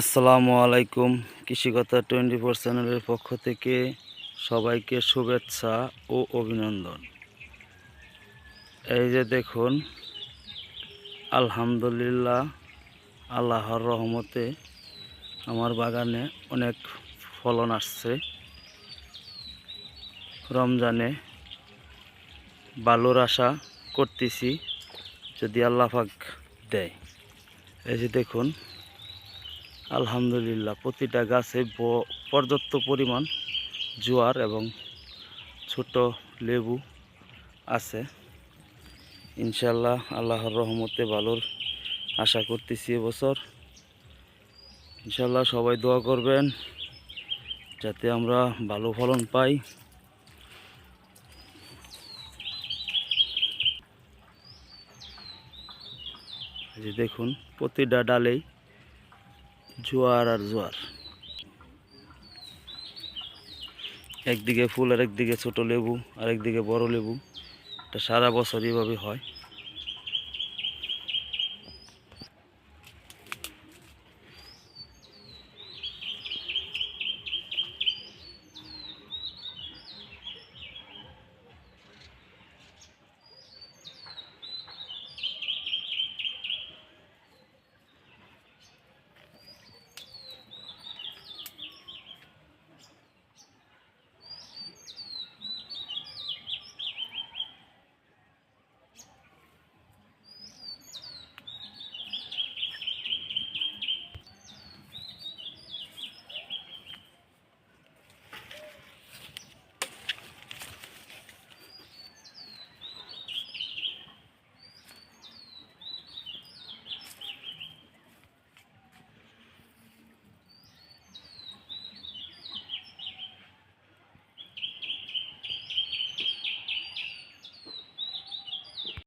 আসসালামু আলাইকুম, কৃষিকতা twenty four চ্যানেলের পক্ষ থেকে সবাইকে শুভেচ্ছা ও অভিনন্দন। এই যে দেখুন, আলহামদুলিল্লাহ, আল্লাহর রহমতে আমার বাগানে অনেক ফলন আসছে। রমজানে বালুর আশা করতেছি, যদি আল্লাহ পাক দেয়। এই যে দেখুন আলহামদুলিল্লাহ, প্রতিটা গাছে পর্যাপ্ত পরিমাণ জোয়ার এবং ছোট লেবু আছে। ইনশাল্লাহ আল্লাহর রহমতে ভালোর আশা করতেছি এবছর। ইনশাল্লাহ সবাই দোয়া করবেন যাতে আমরা ভালো ফলন পাই। যে দেখুন, প্রতিটা ডালেই জোয়ার আর জোয়ার। একদিকে ফুল আর একদিকে ছোট লেবু আর একদিকে বড় লেবু। এটা সারা বছর এভাবে হয়।